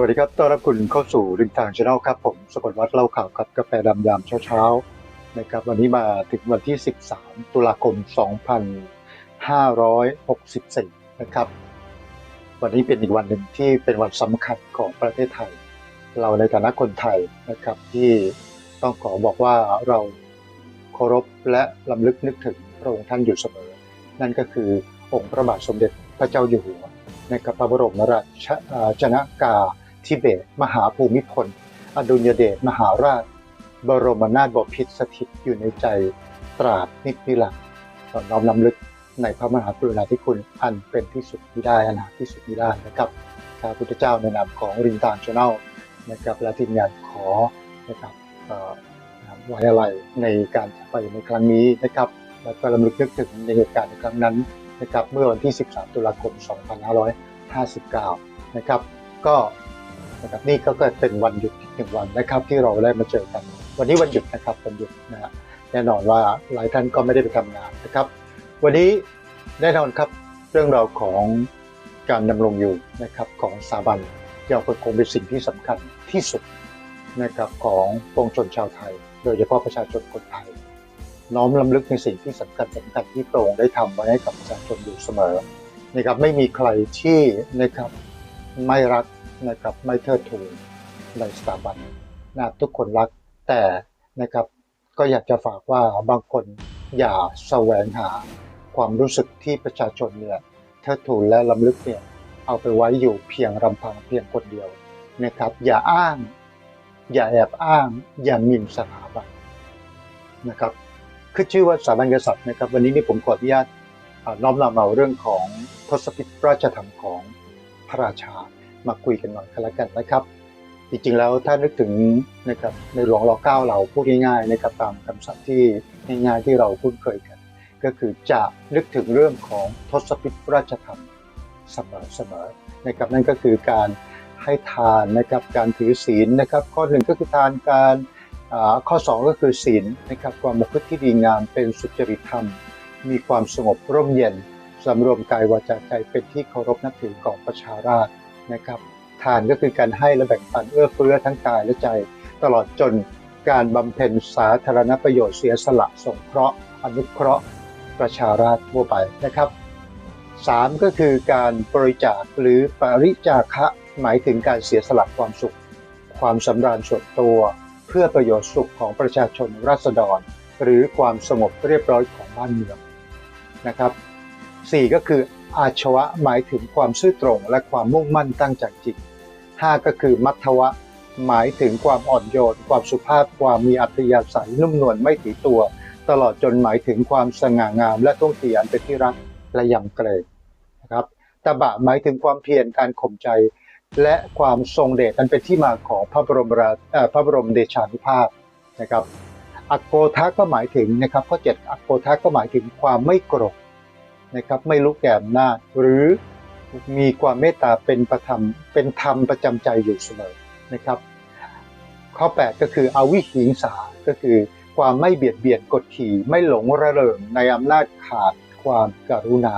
วัสดีครับ ต้อนรับคุณเข้าสู่ริมทางช anel ครับ ผมสกลวัฒน์เล่าข่าวกับกาแฟดำยามเช้าๆนะครับวันนี้มาถึงวันที่ 13 ตุลาคม 2564 นะครับ วันนี้เป็นอีกวันหนึ่งที่เป็นวันสำคัญของประเทศไทย เราในฐานะคนไทยนะครับที่ต้องขอบอกว่าเราเคารพและลำลึกนึกถึงพระองค์ท่านอยู่เสมอ นั่นก็คือองค์พระบาทสมเด็จพระเจ้าอยู่หัวในกับพระบรมราชชนากา ธิเบศรมหาภูมิพล อดุลยเดชมหาราช บรมนาถบพิตรสถิตอยู่ในใจตราบนิจนิรันดร์ขอน้อมนำลึกในพระมหากรุณาธิคุณอันเป็นที่สุดมิได้อนาที่สุดมิได้นะครับข้าพุทธเจ้าในนามของริมทางช anel นะครับและทีมงานขอนะครับไว้อะไรในการจากไปในครั้งนี้นะครับ และก็ลำลึกนึกถึงในเหตุการณ์ในครั้งนั้นนะครับเมื่อวันที่ 13 ตุลาคม 2559 นะครับ ก็ นะครับนี่ก็เป็นวันหยุดหนึ่งวันนะครับที่เราได้มาเจอกัน วันนี้วันหยุดนะครับวันหยุดนะฮะแน่นอนว่าหลายท่านก็ไม่ได้ไปทำงานนะครับ วันนี้แน่นอนครับเรื่องราวของการดำรงอยู่นะครับของสถาบันยังคงเป็นสิ่งที่สำคัญที่สุดนะครับของปวงชนชาวไทย โดยเฉพาะประชาชนคนไทย น้อมลำลึกในสิ่งที่สำคัญสำคัญที่พระองค์ได้ทำไว้ให้กับประชาชนอยู่เสมอนะครับไม่มีใครที่นะครับไม่รัก นะครับไม่เทิดทูนในสถาบันนะทุกคนรักแต่นะครับก็อยากจะฝากว่าบางคนอย่าแสวงหาความรู้สึกที่ประชาชนเนี่ยเทิดทูนและลำลึกเนี่ยเอาไปไว้อยู่เพียงลำพังเพียงคนเดียวนะครับอย่าอ้าง อย่าแอบอ้าง อย่าหมิ่นสถาบันนะครับคือชื่อว่าสถาบันกษัตริย์นะครับ วันนี้นี่ผมขออนุญาตน้อมนำเอาเรื่องของทศพิธราชธรรมของพระราชา มาคุยกันหน่อยกันล้วกันนะครับ จริงๆแล้วถ้านึกถึงนะครับในหลวงรอเก้าเราพูดง่ายๆนะครับตามคำศัพท์ที่ง่ายๆที่เราคุ้นเคยกัน ก็คือจะนึกถึงเรื่องของทศพิธราชธรรมเสมอๆนะครับนั่นก็คือการให้ทานนะครับการถือศีลนะครับ ข้อหนึ่งก็คือทานการข้อ 2 ก็คือศีลนะครับความประพฤติที่ดีงามเป็นสุจริตธรรม มีความสงบร่มเย็นสำรวมกายวาจาใจเป็นที่เคารพนับถือของประชาราษฎร นะครับทานก็คือการให้และแบ่งปันเอื้อเฟื้อทั้งกายและใจ ตลอดจนการบำเพ็ญสาธารณประโยชน์เสียสละสงเคราะห์อนุเคราะห์ ประชาราษฎร์ทั่วไปนะครับสามก็คือการบริจาคหรือปริจาคะหมายถึงการเสียสละความสุข ความสำราญส่วนตัว เพื่อประโยชน์สุขของประชาชนราษฎร หรือความสงบเรียบร้อยของบ้านเมืองนะครับสี่ก็คือ อาชวะหมายถึงความซื่อตรงและความมุ่งมั่นตั้งใจจริงห้าก็คือมัทวะ หมายถึงความอ่อนโยน ความสุภาพ ความมีอัธยาศัยนุ่มนวลไม่ถือตัว ตลอดจนหมายถึงความสง่างาม และท่วงทีอันเป็นที่รักและยำเกรงนะครับตบะหมายถึงความเพียรการข่มใจ และความทรงเดชอันเป็นที่มาของพระบรมราพระบรมเดชานุภาพนะครับอโกทะก็หมายถึงนะครับข้อ7อโกทะก็หมายถึงความไม่โกรธ นะครับไม่ลุกแก่อำนาจหรือมีความเมตตาเป็นประธรรมเป็นธรรมประจำใจอยู่เสมอนะครับ ข้อ 8 ก็คืออวิหิงสาก็คือความไม่เบียดเบียนกดขี่ไม่หลงระเริงในอำนาจขาดความกรุณา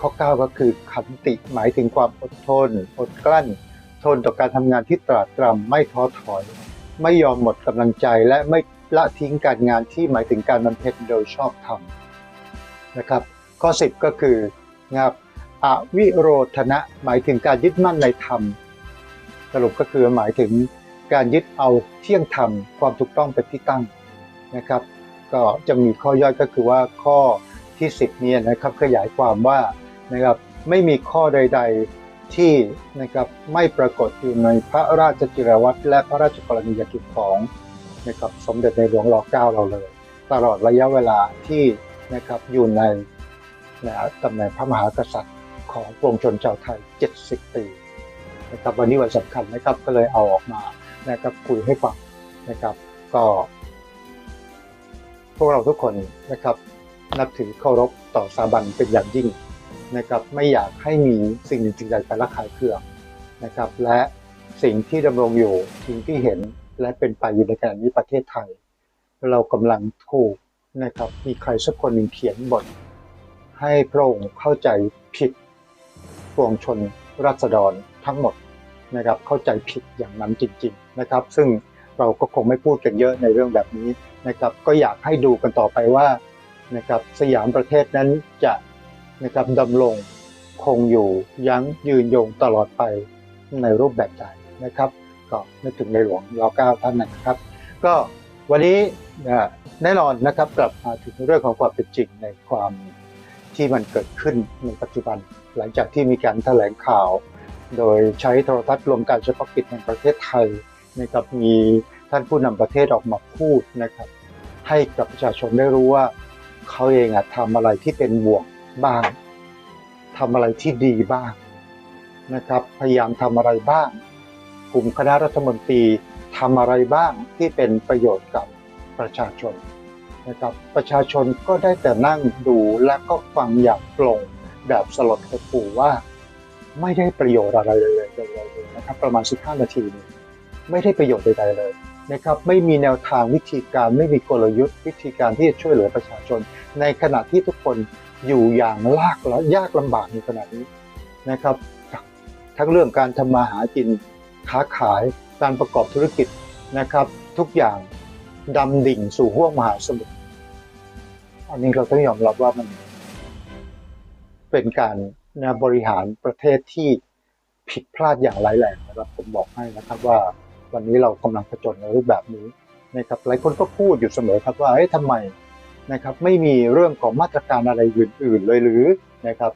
ข้อ 9 ก็คือขันติหมายถึงความอดทน อดกลั้น ทนต่อการทำงานที่ตรากตรำไม่ท้อถอย ไม่ยอมหมดกำลังใจและไม่ละทิ้งการงานที่หมายถึงการบำเพ็ญโดยชอบธรรมนะครับ ข้อ 10 ก็คือนะครับอวิโรธนะหมายถึงการยึดมั่นในธรรม สรุปก็คือหมายถึงการยึดเอาเที่ยงธรรมความถูกต้องเป็นที่ตั้งนะครับ ก็จะมีข้อย่อยก็คือว่าข้อที่ 10เนี่ยนะครับขยายความว่านะครับไม่มีข้อใด ๆที่นะครับไม่ปรากฏอยู่ในพระราชจิรวัตรและพระราชกรณียกิจของนะครับสมเด็จในหลวงรอเก้าเราเลย ตลอดระยะเวลาที่นะครับอยู่ใน นะตำแหน่งพระมหากษัตริย์ของปวงชนชาวไทย 70 ปีนะครับวันนี้วันสำคัญนะครับก็เลยเอาออกมานะครับคุยให้ฟังนะครับ ก็พวกเราทุกคนนะครับ นับถือเคารพต่อสถาบันเป็นอย่างยิ่งนะครับไม่อยากให้มีสิ่งสิ่งใดไประคายเครื่องนะครับ และสิ่งที่ดำรงอยู่สิ่งที่เห็นและเป็นไปอยู่ในขณะนี้ประเทศไทย เรากำลังถูกนะครับมีใครสักคนหนึ่งเขียนบท ให้พระองค์เข้าใจผิดปวงชนราษฎรทั้งหมดนะครับเข้าใจผิดอย่างนั้นจริง ๆนะครับ ซึ่งเราก็คงไม่พูดกันเยอะในเรื่องแบบนี้นะครับก็อยากให้ดูกันต่อไปว่านะครับสยามประเทศนั้นจะนะครับดำรงคงอยู่ยั้งยืนยงตลอดไปในรูปแบบใดนะครับก็นึกถึงในหลวงรอเก้าท่านนะครับ ก็วันนี้แน่นอนนะครับกลับมาถึงเรื่องของความเป็นจริงในความ ที่มันเกิดขึ้นในปัจจุบัน หลังจากที่มีการแถลงข่าว โดยใช้โทรทัศน์รวมการเฉพาะกิจแห่งประเทศไทยนะครับมีท่านผู้นำประเทศออกมาพูดนะครับ ให้กับประชาชนได้รู้ว่าเขาเองอะทำอะไรที่เป็นบวกบ้างทำอะไรที่ดีบ้างนะครับ พยายามทำอะไรบ้าง กลุ่มคณะรัฐมนตรีทำอะไรบ้างที่เป็นประโยชน์กับประชาชน นะครับ ประชาชนก็ได้แต่นั่งดูและก็ฟังอย่างปลงแบบสลดหดหู่ว่าไม่ได้ประโยชน์อะไรเลยเลยเลยเลยนะครับประมาณ 15 นาทีนี้ไม่ได้ประโยชน์ใดๆเลยนะครับไม่มีแนวทางวิธีการไม่มีกลยุทธ์ วิธีการที่จะช่วยเหลือประชาชน ในขณะที่ทุกคนอยู่อย่างลากและยากลำบากในขณะนี้นะครับ ทั้งเรื่องการทำมาหากินค้าขายการประกอบธุรกิจนะครับ ทุกอย่างดำดิ่งสู่ห้วงมหาสมุทร อันนี้เราต้องยอมรับว่ามันเป็นการนะบริหารประเทศที่ผิดพลาดอย่างร้ายแรงนะครับ ผมบอกให้นะครับว่าวันนี้เรากำลังผจญในรูปแบบนี้นะครับหลายคนก็พูดอยู่เสมอครับว่าเอ้ยทำไมนะครับไม่มีเรื่องของมาตรการอะไรอื่น ๆ เลยหรือนะครับ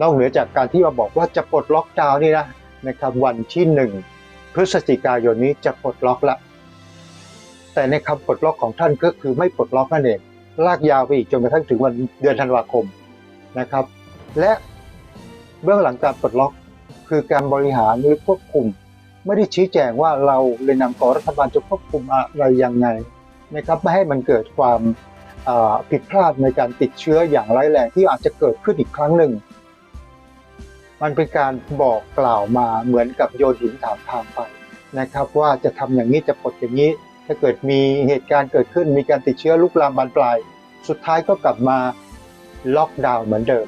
นอกเหนือจากการที่มาบอกว่าจะปลดล็อกดาวน์นี่นะนะครับวันที่หนึ่งพฤศจิกายนนี้จะปลดล็อกละแต่ในคำปลดล็อกของท่านก็คือไม่ปลดล็อกนั่นเอง ลากยาวไปอีกจนกระทั่งถึงวันเดือนธันวาคมนะครับ และเบื้องหลังการปลดล็อกคือการบริหารหรือควบคุม ไม่ได้ชี้แจงว่าเราเลยนำของรัฐบาลจะควบคุมอะไรยังไงนะครับไม่ให้มันเกิดความผิดพลาดในการติดเชื้ออย่างร้ายแรงที่อาจจะเกิดขึ้นอีกครั้งหนึ่ง มันเป็นการบอกกล่าวมาเหมือนกับโยนหินถามทางไปนะครับ ว่าจะทำอย่างนี้จะปลดอย่างนี้ ถ้าเกิดมีเหตุการณ์เกิดขึ้นมีการติดเชื้อลุกลามบานปลาย สุดท้ายก็กลับมาล็อกดาวน์เหมือนเดิม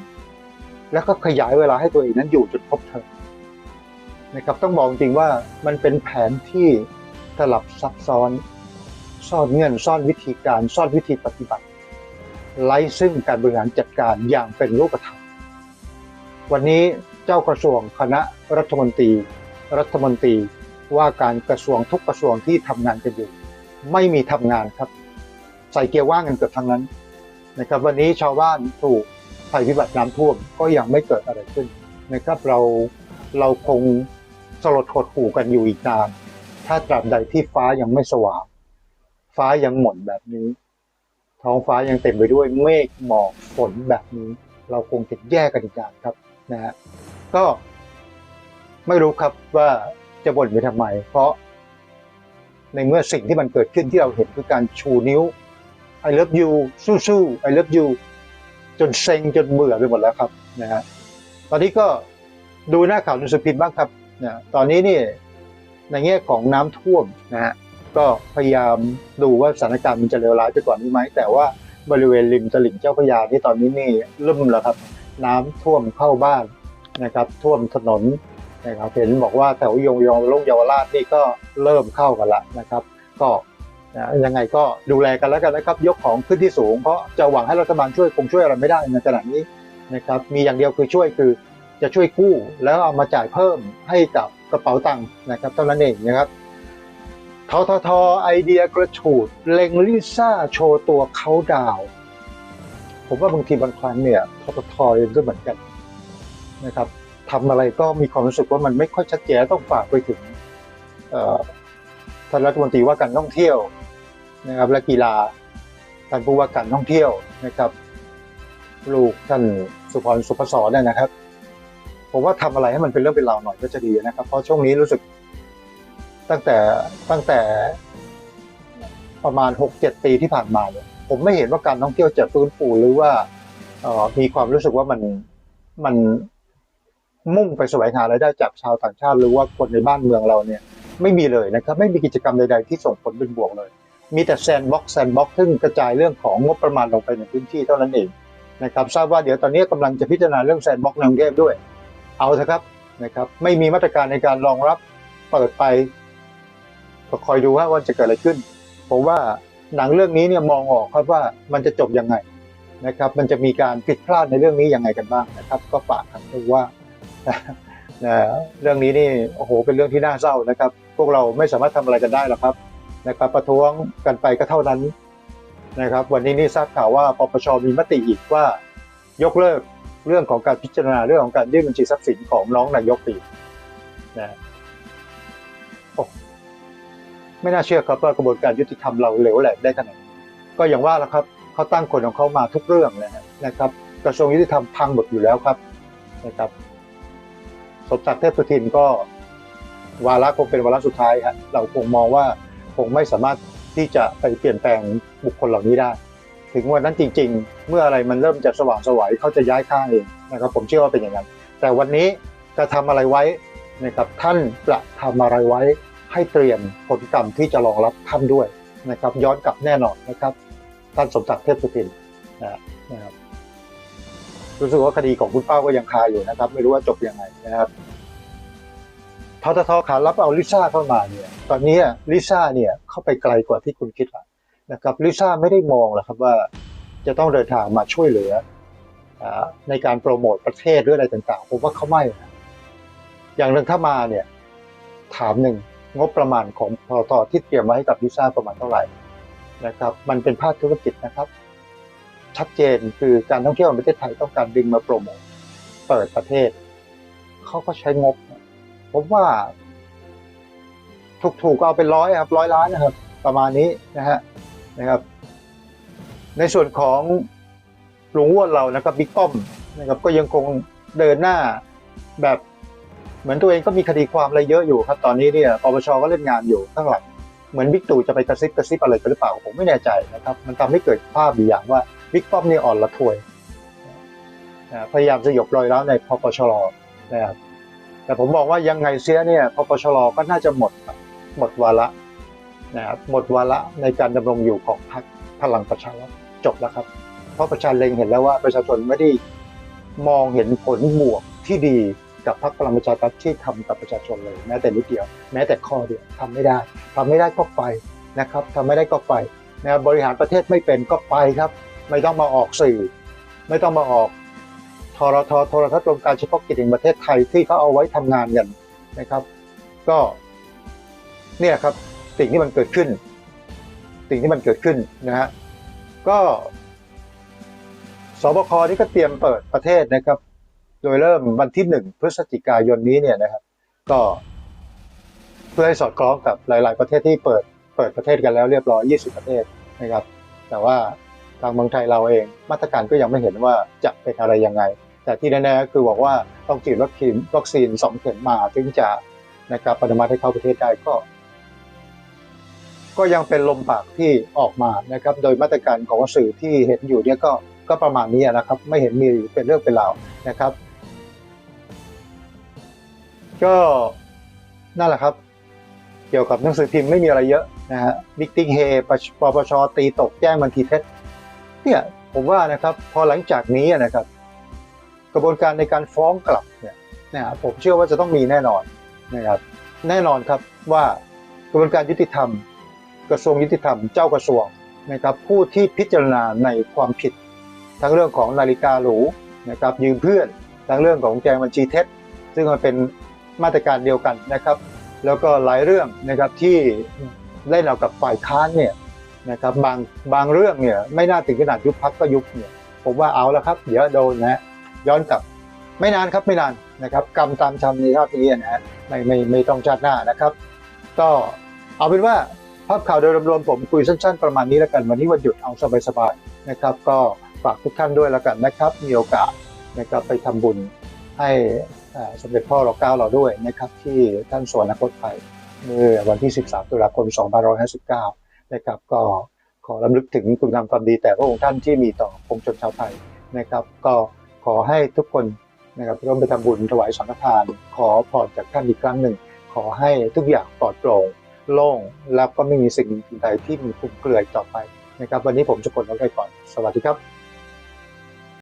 แล้วก็ขยายเวลาให้ตัวเองนั้นอยู่จนพบเธอนะครับต้องบอกจริงว่ามันเป็นแผนที่สลับซับซ้อน ซ่อนเงื่อนซ่อนวิธีการซ่อนวิธีปฏิบัติไร้ซึ่งการบริหารจัดการอย่างเป็นรูปธรรม วันนี้เจ้ากระทรวงคณะรัฐมนตรี รัฐมนตรีว่าการกระทรวงทุกกระทรวงที่ทำงานกันอยู่ ไม่มีทำงานครับ ใส่เกียร์ว่างกันเกือบทั้งนั้นนะครับ วันนี้ชาวบ้านถูกภัยพิบัติน้ำท่วมก็ยังไม่เกิดอะไรขึ้นนะครับ เราเราคงสลดหดหู่กันอยู่อีกนานถ้าตราบใดที่ฟ้ายังไม่สว่างฟ้ายังหม่นแบบนี้ ท้องฟ้ายังเต็มไปด้วยเมฆหมอกฝนแบบนี้ เราคงจะแยกกันอีกนานครับนะฮะก็ไม่รู้ครับว่าจะบ่นไปทำไม เพราะ ในเมื่อสิ่งที่มันเกิดขึ้นที่เราเห็นคือการชูนิ้ว I love you สู้ๆ I love you จนเซ็งจนเบื่อไปหมดแล้วครับนะฮะตอนนี้ก็ดูหน้าข่าวหนังสือพิมพ์บ้างครับนะตอนนี้นี่ในแง่ของน้ำท่วมนะฮะก็พยายามดูว่าสถานการณ์มันจะเลวร้ายไปกว่านี้ไหมแต่ว่าบริเวณริมตลิ่งเจ้าพระยาที่ตอนนี้นี่ลุ่มแล้วครับ น้ำท่วมเข้าบ้านนะครับ ท่วมถนน นะครับเห็นบอกว่าแถวยงยองลงเยาวราชนี่ก็เริ่มเข้ากันละนะครับ ก็ยังไงก็ดูแลกันแล้วกันนะครับ ยกของขึ้นที่สูงเพราะจะหวังให้รัฐบาลช่วยคงช่วยอะไรไม่ได้ในขณะนี้นะครับมีอย่างเดียวคือช่วยคือจะช่วยกู้แล้วเอามาจ่ายเพิ่มให้กับกระเป๋าตังค์นะครับเท่านั้นเองนะครับทททไอเดียกระฉูดเล็งลิซ่าโชว์ตัวเขาดาว ผมว่าบางทีบางครั้งเนี่ยทททเองก็เหมือนกันนะครับ ทำอะไรก็มีความรู้สึกว่ามันไม่ค่อยชัดเจนต้องฝากไปถึงท่านรัฐมนตรีว่าการท่องเที่ยวนะครับและกีฬาท่านผู้ว่าการท่องเที่ยวนะครับ ลูกท่านสุพรสุพศรเนี่ยนะครับ ผมว่าทำอะไรให้มันเป็นเรื่องเป็นราวหน่อยก็จะดีนะครับ เพราะช่วงนี้รู้สึกตั้งแต่ตั้งแต่ประมาณหกเจ็ดปีที่ผ่านมาเนี่ยผมไม่เห็นว่าการท่องเที่ยวจะฟื้นฟูหรือว่ามีความรู้สึกว่ามันมัน มุ่งไปแสวงหารายได้จากชาวต่างชาติ หรือว่าคนในบ้านเมืองเราเนี่ยไม่มีเลยนะครับ ไม่มีกิจกรรมใดๆที่ส่งผลเป็นบวกเลย มีแต่แซนบ็อกแซนบ็อกซึ่งกระจายเรื่องของงบประมาณลงไปในพื้นที่เท่านั้นเองนะครับทราบว่าเดี๋ยวตอนนี้กำลังจะพิจารณาเรื่องแซนบ็อกในกรุงเทพด้วย เอาเถอะครับนะครับ ไม่มีมาตรการในการรองรับเปิดไปก็คอยดูว่าว่าจะเกิดอะไรขึ้นผมว่าหนังเรื่องนี้เนี่ยมองออกครับว่ามันจะจบยังไงนะครับ มันจะมีการผิดพลาดในเรื่องนี้ยังไงกันบ้างนะครับ ก็ฝากกันดูว่า นะเรื่องนี้นี่โอ้โหเป็นเรื่องที่น่าเศร้านะครับ พวกเราไม่สามารถทำอะไรกันได้หรอกครับนะครับ ประท้วงกันไปก็เท่านั้นนะครับ วันนี้นี่ทราบข่าวว่าปปชมีมติอีกว่ายกเลิกเรื่องของการพิจารณาเรื่องของการยื่นบัญชีทรัพย์สินของน้องนายกปีนะโอ้ไม่น่าเชื่อครับว่ากระบวนการยุติธรรมเราเหลวแหลกได้ขนาดก็อย่างว่าแล้วครับเขาตั้งคนของเขามาทุกเรื่องนะครับ กระทรวงยุติธรรมพังหมดอยู่แล้วครับนะครับ สมศักดิ์เทพสุทินก็วาระคงเป็นวาระสุดท้ายฮะเราคงมองว่าคงไม่สามารถที่จะไปเปลี่ยนแปลงบุคคลเหล่านี้ได้ ถึงวันนั้นจริง ๆ เมื่ออะไรมันเริ่มจะสว่างสวัยเขาจะย้ายข้างเองนะครับ ผมเชื่อว่าเป็นอย่างนั้น แต่วันนี้จะทำอะไรไว้นะครับท่านจะทำอะไรไว้ให้เตรียมผลกรรมที่จะรองรับท่านด้วยนะครับ ย้อนกลับแน่นอนนะครับ ท่านสมศักดิ์เทพสุทินนะครับ รู้สึกว่าคดีของคุณเป้าก็ยังคาอยู่นะครับ ไม่รู้ว่าจบยังไงนะครับทททขารับเอาลิซ่าเข้ามาเนี่ย ตอนนี้ลิซ่าเนี่ยเข้าไปไกลกว่าที่คุณคิดละนะครับลิซ่าไม่ได้มองหรอกครับว่าจะต้องเดินทางมาช่วยเหลืออในการโปรโมทประเทศหรืออะไรต่างๆผมว่าเขาไม่นะอย่างหนึ่งถ้ามาเนี่ยถามหนึ่งงบประมาณของทททที่เตรียมไว้ให้กับลิซ่าประมาณเท่าไหร่นะครับ มันเป็นภาคธุรกิจนะครับ ชัดเจนคือการท่องเที่ยวของประเทศไทยต้องการดึงมาโปรโมทเปิดประเทศ เขาก็ใช้งบผมว่า ถูกๆก็เอาเป็นร้อยครับร้อยล้านนะครับ ประมาณนี้นะฮะนะครับ ในส่วนของหลวงอ้วนเรานะครับบิ๊กป้อมนะครับ ก็ยังคงเดินหน้าแบบเหมือนตัวเองก็มีคดีความอะไรเยอะอยู่ครับ ตอนนี้เนี่ยปปชก็เล่นงานอยู่ข้างหลังเหมือนบิ๊กตู่จะไปกระซิบกระซิบอะไรกันหรือเปล่าผมไม่แน่ใจนะครับ มันทำให้เกิดภาพอย่างว่า บิ๊กป้อมนี่อ่อนละทวยนะพยายามสยบรอยร้าวในพปชรนะครับแต่ผมบอกว่ายังไงเสียเนี่ยพปชรก็น่าจะหมดครับหมดวาระนะครับหมดวาระในการดำรงอยู่ของพรรคพลังประชารัฐจบแล้วครับ เพราะประชาชนเล็งเห็นแล้วว่าประชาชนไม่ได้มองเห็นผลบวกที่ดีกับพรรคพลังประชารัฐที่ทำกับประชาชนเลยแม้แต่นิดเดียว แม้แต่ข้อเดียวทำไม่ได้ทำไม่ได้ก็ไปนะครับทำไม่ได้ก็ไปนะครับบริหารประเทศไม่เป็นก็ไปครับ ไม่ต้องมาออกสื่อ ไม่ต้องมาออกทรทโทรทัศน์รวมการเฉพาะกิจแห่งประเทศไทยที่เขาเอาไว้ทำงานกันนะครับ ก็เนี่ยครับสิ่งที่มันเกิดขึ้น สิ่งที่มันเกิดขึ้นนะฮะก็สบคนี่ก็เตรียมเปิดประเทศนะครับ โดยเริ่มวันที่หนึ่งพฤศจิกายนนี้เนี่ยนะครับ ก็เพื่อให้สอดคล้องกับหลาย ๆ ประเทศที่เปิดเปิดประเทศกันแล้วเรียบร้อย 20 ประเทศนะครับ แต่ว่า ทางเมืองไทยเราเอง มาตรการก็ยังไม่เห็นว่าจะเป็นอะไรยังไง แต่ที่แน่ๆก็คือบอกว่าต้องฉีดวัคซีนวัคซีนสองเข็มมาถึงจะนะครับอนุมัติให้เข้าประเทศได้ก็ ก็ยังเป็นลมปากที่ออกมานะครับ โดยมาตรการของสื่อที่เห็นอยู่เนี่ยก็ก็ประมาณนี้นะครับ ไม่เห็นมีเป็นเรื่องเป็นราวนะครับ ก็นั่นแหละครับเกี่ยวกับหนังสือพิมพ์ไม่มีอะไรเยอะนะฮะบิ๊กติ๊กเฮปปชตีตกแจ้งบัญชีเท็จ เนี่ยผมว่านะครับพอหลังจากนี้นะครับ กระบวนการในการฟ้องกลับเนี่ยนะฮะผมเชื่อว่าจะต้องมีแน่นอนนะครับ แน่นอนครับว่ากระบวนการยุติธรรม กระทรวงยุติธรรมเจ้ากระทรวงนะครับผู้ที่พิจารณาในความผิด ทั้งเรื่องของนาฬิกาหรูนะครับยืมเพื่อนทั้งเรื่องของแจงบัญชีเท็จ ซึ่งมันเป็นมาตรการเดียวกันนะครับ แล้วก็หลายเรื่องนะครับที่เล่นเอากับฝ่ายค้านเนี่ย นะครับบางบางเรื่องเนี่ยไม่น่าถึงขนาดยุบพักก็ยุบเนี่ยผมว่าเอาแล้วครับ เดี๋ยวโดนนะย้อนกลับไม่นานครับไม่นานนะครับกรรมตามชำในชาตินี้นะฮะไม่ไม่ไม่ต้องชาติหน้านะครับ ก็เอาเป็นว่าภาพข่าวโดยรวมๆผมคุยสั้นๆประมาณนี้แล้วกันวันนี้วันหยุดเอาสบายๆนะครับ ก็ฝากทุกท่านด้วยแล้วกันนะครับ มีโอกาสนะครับไปทำบุญให้สมเด็จพ่อเราเก้าเราด้วยนะครับ ที่ท่านสวนคตไทยเมื่อวันที่ 13 ตุลาคม 2559 นะครับ ก็ขอรำลึกถึงคุณงามความดีแต่พระองค์ท่านที่มีต่อปวงชนชาวไทยนะครับ ก็ขอให้ทุกคนนะครับร่วมไปทำบุญถวายสังฆทาน ขอพรจากท่านอีกครั้งหนึ่ง ขอให้ทุกอย่างปลอดโปร่งโล่งแล้วก็ไม่มีสิ่งใดที่มีคุมเกลื่อยต่อไปนะครับ วันนี้ผมจะกดเอาไปก่อน สวัสดีครับ